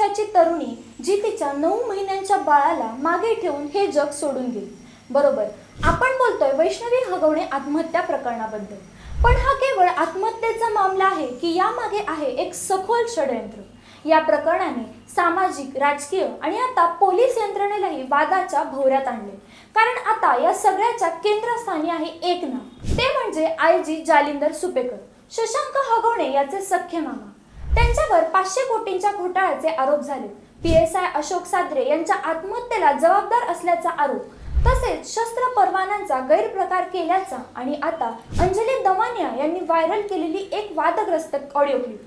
वर्षाची तरुणी जी तिच्या नऊ महिन्यांच्या बाळाला मागे ठेवून हे जग सोडून गेली. बरोबर आपण बोलतोय वैष्णवी हगवणे आत्महत्या प्रकरणाबद्दल. पण हा केवळ आत्महत्येचा मामला आहे की यामागे आहे एक सखोल षडयंत्र. या प्रकरणाने सामाजिक राजकीय आणि आता पोलीस यंत्रणेलाही वादाच्या भोवऱ्यात आणले. कारण आता या सगळ्याच्या केंद्रस्थानी आहे एक नाव. ते म्हणजे आय जी जालिंदर सुपेकर. शशांक हगवणे याचे सख्खे मामा. त्यांच्यावर पाचशे कोटींच्या घोटाळ्याचे आरोप झाले. P S I Ashok Sadare यांच्या आत्महत्येला जबाबदार असल्याचा आरोप तसेच शस्त्र परवान्यांचा गैरप्रकार केल्याचा आणि आता अंजली दमानिया यांनी व्हायरल केलेली एक वादग्रस्त ऑडिओ क्लिप.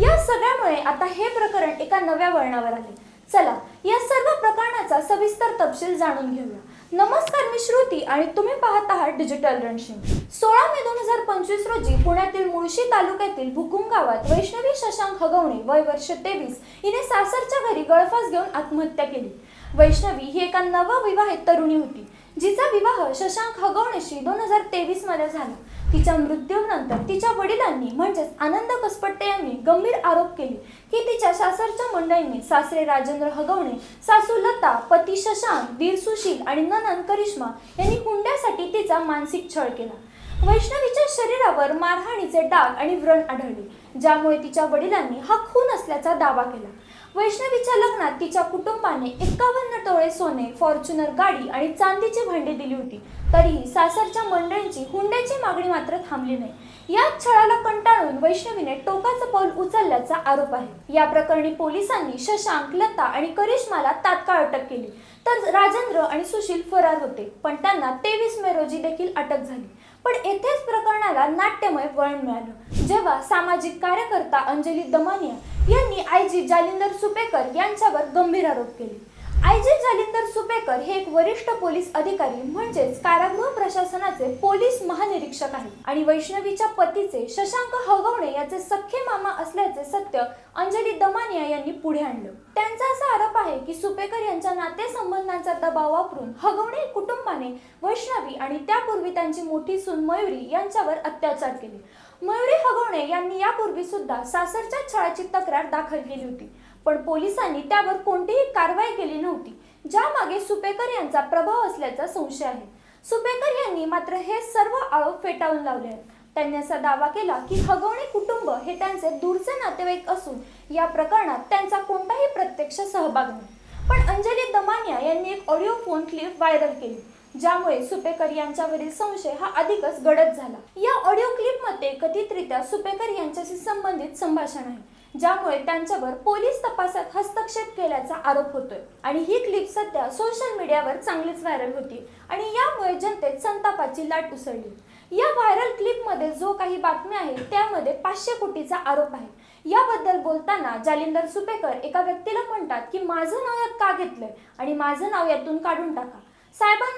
या सगळ्यामुळे आता हे प्रकरण एका नव्या वळणावर आले. चला या सर्व प्रकरणाचा सविस्तर तपशील जाणून घेऊया. नमस्कार मी श्रुती आणि तुम्ही पाहत आहात डिजिटल रणशिंग सोळा मे दोन हजार पंचवीस रोजी पुण्यातील मुळशी तालुक्यातील भुकुम गावात वैष्णवी शशांक हगवणे वय वर्ष तेवीस हिने सासरच्या घरी गळफास घेऊन आत्महत्या केली. वैष्णवी ही एका नवविवाहित तरुणी होती जिचा विवाह शशांक हगवणेशी दोन हजार तेवीसमध्ये झाला. तिच्या मृत्यूनंतर तिच्या वडिलांनी म्हणजेच आनंद कसपट्टे यांनी गंभीर आरोप केले की तिच्या सासरच्या मंडळींनी सासरे राजेंद्र हगवणे सासू लता पती शशांक दीर सुशील आणि ननन करिश्मा यांनी हुंड्यासाठी तिचा मानसिक छळ केला. वैष्णवीच्या शरीरावर मारहाणीचे डाग आणि व्रण आढळले ज्यामुळे तिच्या वडिलांनी हा खून असल्याचा दावा केला. वैष्णवीच्या लग्नात तिच्या कुटुंबाने एकावन्न तोळे सोने फॉर्च्युनर गाडी आणि चांदीची भांडी दिली होती. तरीही सासरच्या मंडळींची हुंड्याची मागणी मात्र थांबली नाही. या छळाला कंटाळून वैष्णवीने टोकाचं पाऊल उचलल्याचा आरोप आहे. या प्रकरणी पोलिसांनी शशांक लता आणि करिश्माला तात्काळ अटक केली. तर राजेंद्र आणि सुशील फरार होते पण त्यांना तेवीस मे रोजी देखील अटक झाली. पण येथेच प्रकरणाला नाट्यमय वळण मिळालं. जेव्हा सामाजिक कार्यकर्ता अंजली दमानिया यांनी आय जी जालिंदर सुपेकर यांच्यावर गंभीर आरोप केले. आय जी जालिंदर सुपेकर हे एक वरिष्ठ पोलीस अधिकारी म्हणजेच कारागृह प्रशासनाचे पोलीस महानिरीक्षक आहेत. आणि वैष्णवीच्या पतीचे शशांक हगवणे याचे सख्खे मामा असल्याचे सत्य अंजली दमानिया यांनी पुढे आणलं. त्यांचा असा आरोप आहे की सुपेकर यांच्या नातेसंबंधांचा दबाव वापरून हगवणे कुटुंबाने वैष्णवी आणि त्यापूर्वी त्यांची मोठी सून मयुरी यांच्यावर अत्याचार केले. मयुरी हगवणे यांनी यापूर्वी सुद्धा सासरच्या छळाची तक्रार दाखल केली होती. पण पोलिसांनी त्यावर कोणतीही कारवाई केली नव्हती. ज्यामागे सुपेकर यांचा प्रभाव असल्याचा संशय आहे. सुपेकर यांनी मात्र हे सर्व आरोप फेटाळून लावले आहेत. त्यांनी असा दावा केला की हगवणे कुटुंब हे त्यांचे दूरचे नातेवाईक असून या प्रकरणात त्यांचा कोणताही प्रत्यक्ष सहभाग नाही. पण अंजली दमानिया यांनी एक ऑडिओ फोन क्लिप व्हायरल केली ज्यामुळे सुपेकर यांच्यावरील संशय हा अधिकच गडद झाला. या ऑडिओ क्लिपमध्ये कथितरित्या सुपेकर यांच्याशी संबंधित संभाषण आहे. ज्यामुळे त्यांच्यावर पोलीस तपासात हस्तक्षेप केल्याचा आरोप होतोय. आणि ही क्लिप सध्या सोशल मीडियावर चांगलीच व्हायरल होती आणि यामुळे जनतेत संतापाची लाट उसळली. या व्हायरल क्लिपमध्ये जो काही बातमी आहे त्यामध्ये पाचशे कोटीचा आरोप आहे. याबद्दल बोलताना जालिंदर सुपेकर एका व्यक्तीला म्हणतात की माझं नाव यात का घेतलंय? आणि माझं नाव यातून काढून टाका. साहेबांना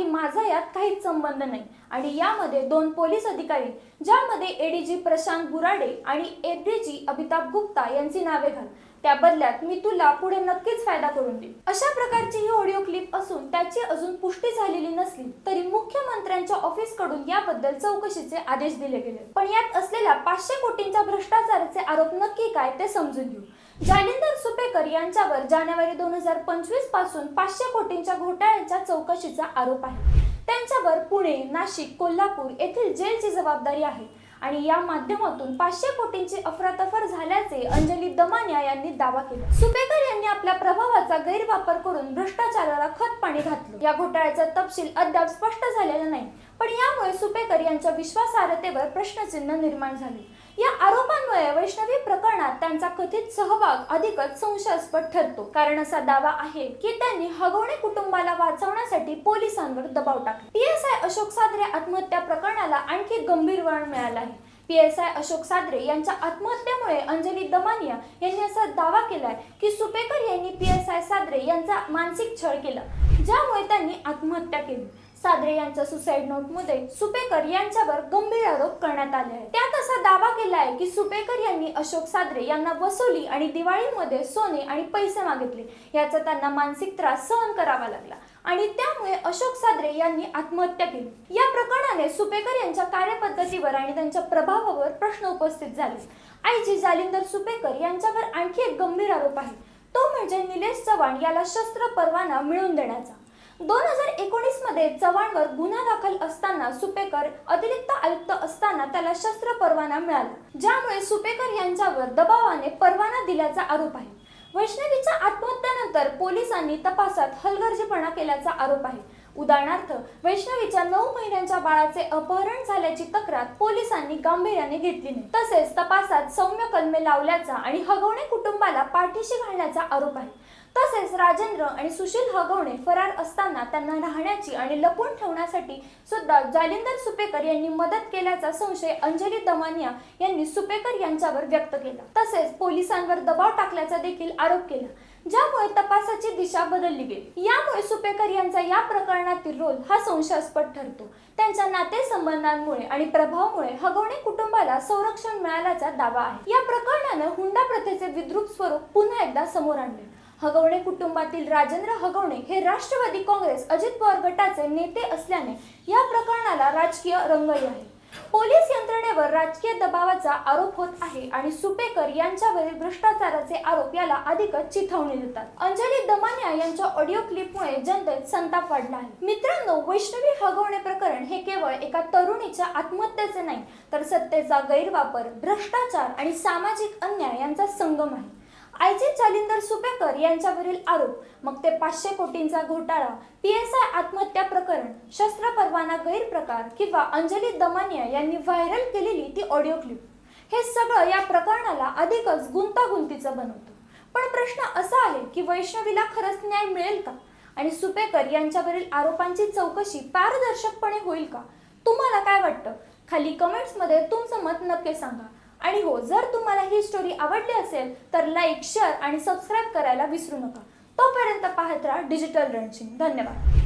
की माझा यात काहीच संबंध नाही. आणि यामध्ये दोन पोलीस अधिकारी ज्यामध्ये एडीजी प्रशांत बुराडे आणि एडीजी अमिताभ गुप्ता यांची नावे घाल. त्या बदल्यात मी तुला पुढे नक्कीच फायदा करून देईन. अशा प्रकारची ही ऑडिओ क्लिप असून त्याची अजून पुष्टी झालेली नसली तरी मुख्यमंत्र्यांच्या ऑफिसकडून याबद्दल चौकशीचे आदेश दिले गेले. पण यात असलेल्या पाचशे कोटींच्या भ्रष्टाचाराचे आरोप नक्की काय ते समजून घेऊ. जालिंदर सुपेकर यांच्यावर जानेवारी दोन हजार पंचवीसपासून पाचशे कोटींच्या घोटाळ्याच्या चौकशीचा आरोप आहे. त्यांच्यावर पुणे नाशिक कोल्हापूर येथील जेलची जबाबदारी आहे आणि या माध्यमातून पाचशे कोटींची अफरातफर झाल्याचे अंजली दमानिया यांनी दावा केला. सुपेकर यांनी आपल्या प्रभावाचा गैरवापर करून भ्रष्टाचाराला खत पाणी घातलं. या घोटाळ्याचा तपशील अद्याप स्पष्ट झालेला नाही. पण यामुळे सुपेकर यांच्या विश्वासार्हतेवर प्रश्नचिन्ह निर्माण झाले. या आरोपांमुळे वैष्णवी प्रकरणात त्यांचा कथित सहभाग अधिकच संशयास्पद ठरतो. कारण असा दावा आहे की त्यांनी हगवणे कुटुंबाला वाचवण्यासाठी पोलिसांवर दबाव टाकला. पीएसआय अशोक सादरे आत्महत्या प्रकरणाला आणखी गंभीर वळण मिळालं आहे. पीएसआय अशोक सादरे यांच्या आत्महत्येमुळे अंजली दमानिया यांनी असा दावा केलाय की सुपेकर यांनी पीएसआय सादरे यांचा मानसिक छळ केला ज्यामुळे त्यांनी आत्महत्या केली. सादरे यांच्या सुसाईड नोटमध्ये सुपेकर यांच्यावर गंभीर आरोप करण्यात आले आहेत. त्यात असा दावा केला आहे की सुपेकर यांनी अशोक सादरे यांना वसुली आणि दिवाळीमध्ये सोने आणि पैसे मागितले. याचा त्यांना मानसिक त्रास सहन करावा लागला. आणि त्यामुळे अशोक सादरे यांनी आत्महत्या केली. या प्रकरणाने सुपेकर यांच्या कार्यपद्धतीवर आणि त्यांच्या प्रभावावर प्रश्न उपस्थित झाले. आईजी जालिंदर सुपेकर यांच्यावर आणखी एक गंभीर आरोप आहे. तो म्हणजे निलेश चव्हाण याला शस्त्र परवाना मिळवून देण्याचा. दोन हजार एकोणीसमध्ये चव्हाणवर गुन्हा दाखल असताना सुपेकर अतिरिक्त आयुक्त असताना त्याला शस्त्र परवाना मिळाला ज्यामुळे सुपेकर यांच्यावर दबावाने परवाना दिल्याचा आरोप आहे. वैष्णवीच्या आत्महत्येनंतर पोलिसांनी तपासात हलगर्जीपणा केल्याचा आरोप आहे. उदाहरणार्थ वैष्णवीच्या नऊ महिन्यांच्या बाळाचे अपहरण झाल्याची तक्रार पोलिसांनी गांभीर्याने घेतली नाही. तसेच तपासात सौम्य कलमे लावल्याचा आणि हगवणे कुटुंबाला पाठीशी घालण्याचा आरोप आहे. तसेच राजेंद्र आणि सुशील हगवणे फरार असताना त्यांना राहण्याची आणि लपून ठेवण्यासाठी सुद्धा जालिंदर सुपेकर यांनी मदत केल्याचा संशय अंजली दमानिया यांनी सुपेकर यांच्यावर व्यक्त केला. तसेच पोलिसांवर दबाव टाकल्याचा देखील आरोप केला. ज्यामुळे तपासाची दिशा बदलली गेली. यामुळे सुपेकर यांचा या प्रकरणातील रोल हा संशयास्पद ठरतो. त्यांच्या नातेसंबंधांमुळे आणि प्रभावामुळे हगवणे कुटुंबाला संरक्षण मिळाल्याचा दावा आहे. या प्रकरणानं हुंडा प्रथेचे विद्रुप स्वरूप पुन्हा एकदा समोर आणले. हगवणे कुटुंबातील राजेंद्र हगवणे हे राष्ट्रवादी काँग्रेस अजित पवार गटाचे नेते असल्याने या प्रकरणाला राजकीय रंगही आहे. पोलीस यंत्रणेवर राजकीय दबावाचा आरोप होत आहे आणि सुपेकर यांच्यावरील भ्रष्टाचाराचे आरोप याला अधिकच चिथावणी देतात. अंजली दमानिया यांच्या ऑडिओ क्लिपमुळे जनतेत संताप वाढला आहे. मित्रांनो वैष्णवी हगवणे प्रकरण हे केवळ एका तरुणीच्या आत्महत्येचे नाही तर सत्तेचा गैरवापर भ्रष्टाचार आणि सामाजिक अन्याय यांचा संगम आहे. आयजी जालिंदर सुपेकर यांच्यावरील आरोप. मग ते पाचशे कोटींचा घोटाळा पी एस आय आत्महत्या प्रकरण शस्त्र परवाना गैरप्रकार किंवा अंजली दमानिया यांनी व्हायरल केलेली ती ऑडिओ क्लिप. हे सगळं या प्रकरणाला अधिकच गुंतागुंतीचं बनवतं. पण प्रश्न असा आहे की वैष्णवीला खरंच न्याय मिळेल का? आणि सुपेकर यांच्यावरील आरोपांची चौकशी पारदर्शकपणे होईल का? तुम्हाला काय वाटतं? खाली कमेंट्समध्ये तुमचं मत नक्की सांगा. आणि हो जर तुम्हाला ही स्टोरी आवडली असेल तर लाईक शेअर आणि सबस्क्राईब करायला विसरू नका. तोपर्यंत पाहत राहा डिजिटल रणचिंग धन्यवाद.